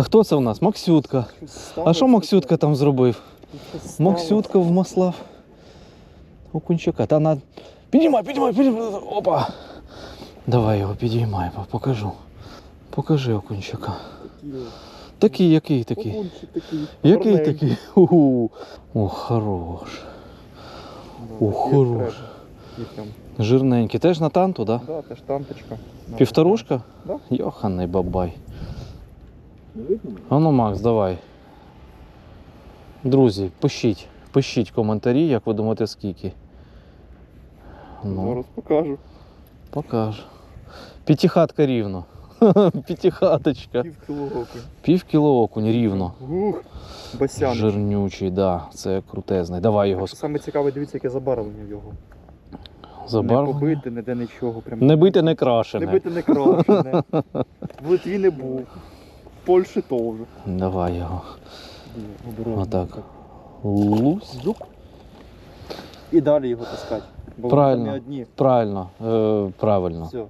А хто це у нас? Максютка. А що Максютка там зробив? Максютка в маслав. Окунчака. Та на. Піднімай, піднімай, піднімай. Опа. Давай його підіймай, покажу. Покажи окунчака. Такий, який такий? Який такий? О, О, хорош. О, хорош. Жирненький. Теж на танту, так? Да? Да, теж танточка. Півторушка? Да. Йоханий бабай. Не? А ну, Макс, давай. Друзі, пишіть. Пишіть коментарі, як ви думаєте, скільки. Ну, Зараз покажу. покажу. П'ятихатка рівно. П'ятихаточка. Пів кіло окунь. Пів кіло окунь рівно. Ух, басян. Жирнючий, да, це крутезний. Давай його Саме цікаве, дивіться, яке забарвлення в його. Не забарв. побити, ніде нічого. Прям. Не бити, не не бити не крашене. В Литві не був. В Польщі теж. Давай його. Отак. Лусь. І далі його таскати. Бо Правильно. вони одні. Правильно, е, правильно. Все.